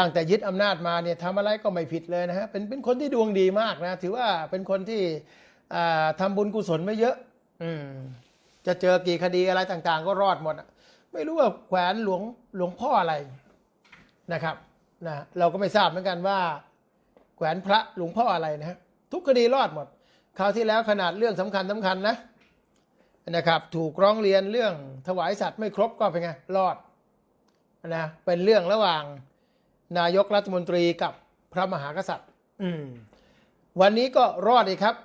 ตั้งแต่ยึดอำนาจมาเนี่ยทำอะไรก็ไม่ผิดเลยนะฮะเป็นเป็นคนที่ดวงดีมากนะถือว่าเป็นคนที่อ่าทำบุญกุศลไม่เยอะ อืมจะเจอกี่คดีอะไรต่างๆ ก็รอดหมดอะไม่รู้ว่าแขวนหลวงหลวงพ่ออะไรนะครับนะเราก็ไม่ทราบเหมือนกันว่า แขวนพระหลวงพ่ออะไรนะฮะทุกคดีรอดหมดคราวที่แล้วขนาดเรื่องสำคัญสำคัญนะนะครับถูกร้องเรียนเรื่องถวายสัตว์ไม่ครบก็เป็นไงรอดนะเป็นเรื่องระหว่าง นายกรัฐมนตรีกับพระมหากษัตริย์ อืม วันนี้ก็รอดอีกครับ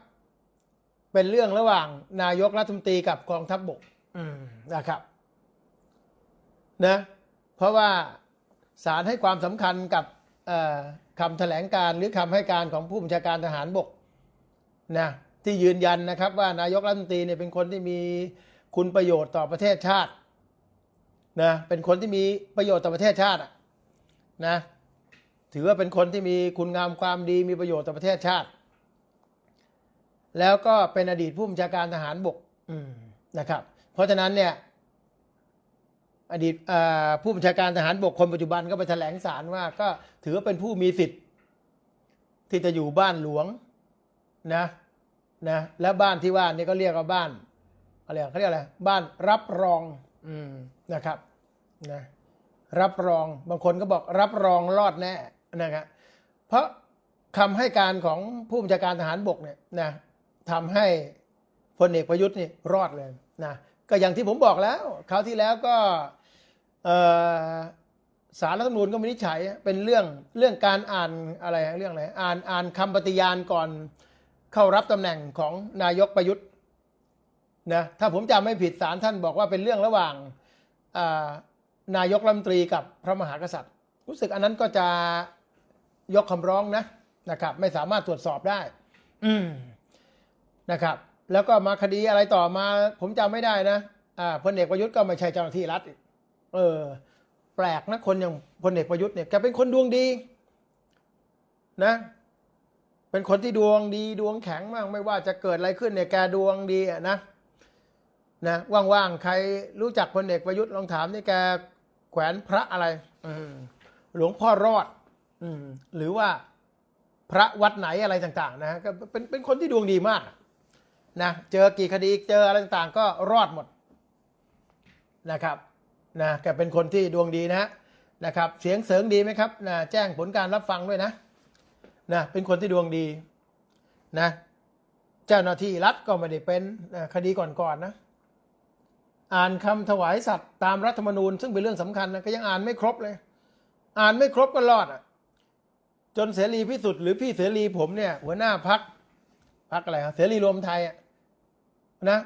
เป็นเรื่องระหว่างนายกรัฐมนตรีกับกองทัพบบกอืมนะครับ นะ เพราะว่าศาลให้ความสำคัญกับเอ่อคำแถลงการหรือคำให้การของผู้บัญชาการทหารบกนะที่ยืนยันนะครับ ว่านายกรัฐมนตรีเนี่ยเป็นคนที่มีคุณประโยชน์ต่อประเทศชาตินะเป็นคนที่มีประโยชน์ต่อประเทศชาติอะนะ ถือว่าเป็นคนที่มีคุณงามความดีมีประโยชน์ต่อประเทศชาติ แล้วก็เป็นอดีตผู้บัญชาการทหารบกนะครับ เพราะฉะนั้นเนี่ย อดีตผู้บัญชาการทหารบกคนปัจจุบันก็ไปแถลงสารว่า ก็ถือว่าเป็นผู้มีสิทธิ์ ที่จะอยู่บ้านหลวงนะนะและบ้านที่ว่านี่ก็เรียกว่าบ้านอะไรเขาเรียกอะไรบ้านรับรองอนะครับนะรับรองบางคนก็บอกรับรองรอดแน่ นะครับเพราะคำให้การของผู้บัญชาการทหารบกเนี่ยนะทำให้พลเอกประยุทธ์นี่รอดเลยนะก็อย่างที่ผมบอกแล้วคราวที่แล้วก็สารรัฐธรรมนูญก็วินิจฉัยเป็นเรื่องเรื่องการอ่านอะไรเรื่องอะไรอ่านอ่านคำปฏิญาณก่อนเข้ารับตำแหน่งของนายกประยุทธ์นะถ้าผมจำไม่ผิดสารท่านบอกว่าเป็นเรื่องระหว่างนายกรัฐมนตรีกับพระมหากษัตริย์ รู้สึกอันนั้นก็จะ ยกคำร้องนะนะครับ ไม่สามารถตรวจสอบได้ อืมนะครับ แล้วก็มาคดีอะไรต่อมา ผมจำไม่ได้นะอ่าพลเอกประยุทธ์ก็ไม่ใช่เจ้าหน้าที่รัฐอีกเออ แปลกนะคนอย่างพลเอกประยุทธ์เนี่ยแกเป็นคนดวงดี นะ เป็นคนที่ดวงดีดวงแข็งมากไม่ว่าจะเกิดอะไรขึ้นเนี่ยแกดวงดีอะนะนะว่างๆใครรู้จักพลเอกประยุทธ์ลองถามนี่แกแขวนพระอะไรอืมหลวงพ่อรอดอืม หรือว่าพระวัดไหนอะไรต่าง ๆ นะฮะก็เป็นเป็นคนที่ดวงดีมากนะเจอกี่คดีเจออะไรต่างๆ ก็รอดหมดนะครับนะแกเป็นคนที่ดวงดีนะฮะนะครับ เสียงเสริงดีไหมครับนะแจ้งผลการรับฟังด้วยนะนะเป็นคนที่ดวงดีนะเจ้าหน้าที่รัฐก็ไม่ได้เป็นนะคดีก่อนๆนะอ่านคำถวายสัตว์ตามรัฐธรรมนูญ ซึ่งเป็นเรื่องสำคัญนะก็ยังอ่านไม่ครบเลย อ่านไม่ครบก็รอดอะ จนเสรีพิสุทธิ์หรือพี่เสรีผมเนี่ย หัวหน้าพักพักอะไรครับเสรีรวมไทยนะ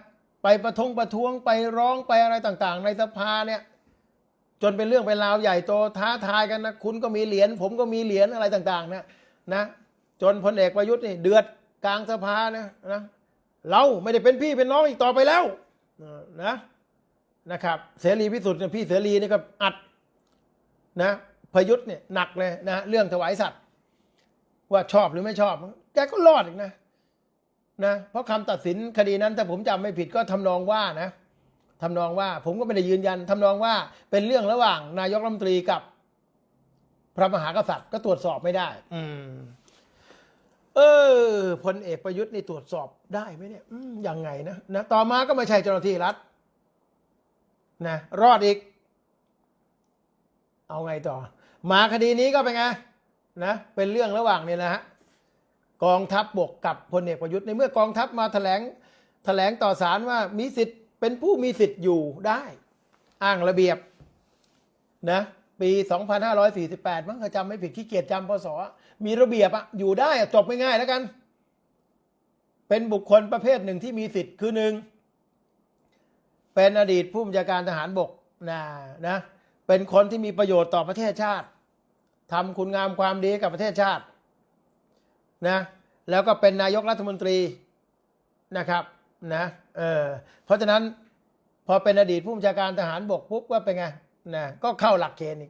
ไปประท้วงประท้วงไปร้องไปอะไรต่างๆ ในสภาเนี่ยจนเป็นเรื่องเป็นราวใหญ่โตท้าทายกันนะคุณก็มีเหรียญผมก็มีเหรียญอะไรต่างๆเนี่ยนะจนพลเอกประยุทธ์นี่เดือดกลางสภานะนะเราไม่ได้เป็นพี่เป็นน้องอีกต่อไปแล้วนะนะครับ เสรีพิสุทธิ์เนี่ยพี่เสรีนี่ก็อัดนะพยุทธ์เนี่ยหนักเลยนะเรื่องถวายสัตว์ ว่าชอบหรือไม่ชอบ แกก็รอดอีกนะนะเพราะคำตัดสินคดีนั้นถ้าผมจำไม่ผิดก็ทำนองว่านะทำนองว่า ผมก็ไม่ได้ยืนยันทำนองว่าเป็นเรื่องระหว่างนายกรัฐมนตรีกับ พระมหากษัตริย์ก็ตรวจสอบไม่ได้ อืม เออพลเอกประยุทธ์นี่ตรวจสอบได้ไหมเนี่ยอืมยังไงนะนะต่อมาก็ไม่ใช่เจ้าหน้าที่รัฐนะรอดอีก เอาไงต่อ มาคดีนี้ก็เป็นไง นะเป็นเรื่องระหว่างเนี่ยนะฮะกองทัพบบกกับพลเอกประยุทธ์ในเมื่อกองทัพมาแถลงแถลงต่อศาลว่ามีสิทธิ์เป็นผู้มีสิทธิ์อยู่ได้ อ้างระเบียบนะปี 2548 มั้งถ้าจำไม่ผิดขี้เกียจจำพศมีระเบียบอะอยู่ได้อะจบไม่ง่ายแล้วกัน เป็นบุคคลประเภทหนึ่งที่มีสิทธิ์คือหนึ่งเป็นอดีตผู้บัญชาการทหารบกนะนะเป็นคนที่มีประโยชน์ต่อประเทศชาติ ทำคุณงามความดีกับประเทศชาตินะแล้วก็เป็นนายกรัฐมนตรีนะครับนะเออเพราะฉะนั้นพอเป็นอดีตผู้บัญชาการทหารบกปุ๊บก็เป็นไงนะก็เข้าหลักเกณฑ์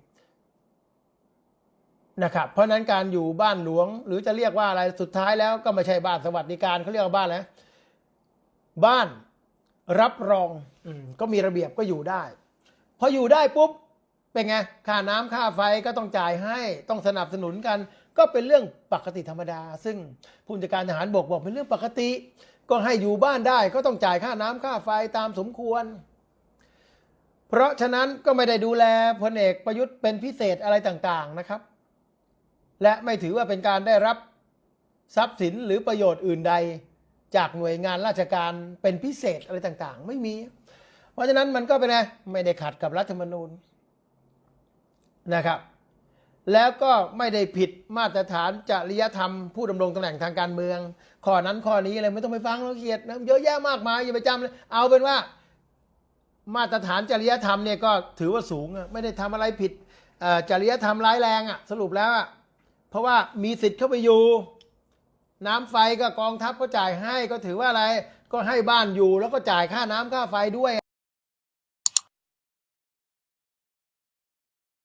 นะครับเพราะฉะนั้นการอยู่บ้านหลวง หรือจะเรียกว่าอะไรสุดท้ายแล้วก็ไม่ใช่บ้านสวัสดิการเขาเรียกว่าบ้านแล้วบ้านรับรองอก็มีระเบียบก็อยู่ได้ พออยู่ได้ปุ๊บ เป็นไงค่าน้ำค่าไฟก็ต้องจ่ายให้ต้องสนับสนุนกัน ก็เป็นเรื่องปกติธรรมดา ซึ่งผู้บัญชาการทหารบกบอกเป็นเรื่องปกติ ก็ให้อยู่บ้านได้ก็ต้องจ่ายค่าน้ำค่าไฟตามสมควร เพราะฉะนั้นก็ไม่ได้ดูแลพลเอกประยุทธ์เป็นพิเศษอะไรต่างๆนะครับ และไม่ถือว่าเป็นการได้รับทรัพย์สินหรือประโยชน์อื่นใด จากหน่วยงานราชการเป็นพิเศษอะไรต่างๆ ไม่มี เพราะฉะนั้นมันก็เป็นไงไม่ได้ขัดกับรัฐธรรมนูญ นะครับ แล้วก็ไม่ได้ผิดมาตรฐานจริยธรรม ผู้ดำรงตำแหน่งทางการเมือง ข้อนั้นข้อนี้อะไรไม่ต้องไปฟังเราเกียดนะเยอะแยะมากมายอย่าไปจำเลยเอาเป็นว่ามาตรฐานจริยธรรมเนี่ยก็ถือว่าสูงไม่ได้ทำอะไรผิดจริยธรรมร้ายแรงอะสรุปแล้วอะเพราะว่ามีสิทธิ์เข้าไปอยู่ น้ำไฟก็กองทัพก็จ่ายให้ก็ถือว่าอะไรก็ให้บ้านอยู่แล้วก็จ่ายค่าน้ำค่าไฟด้วย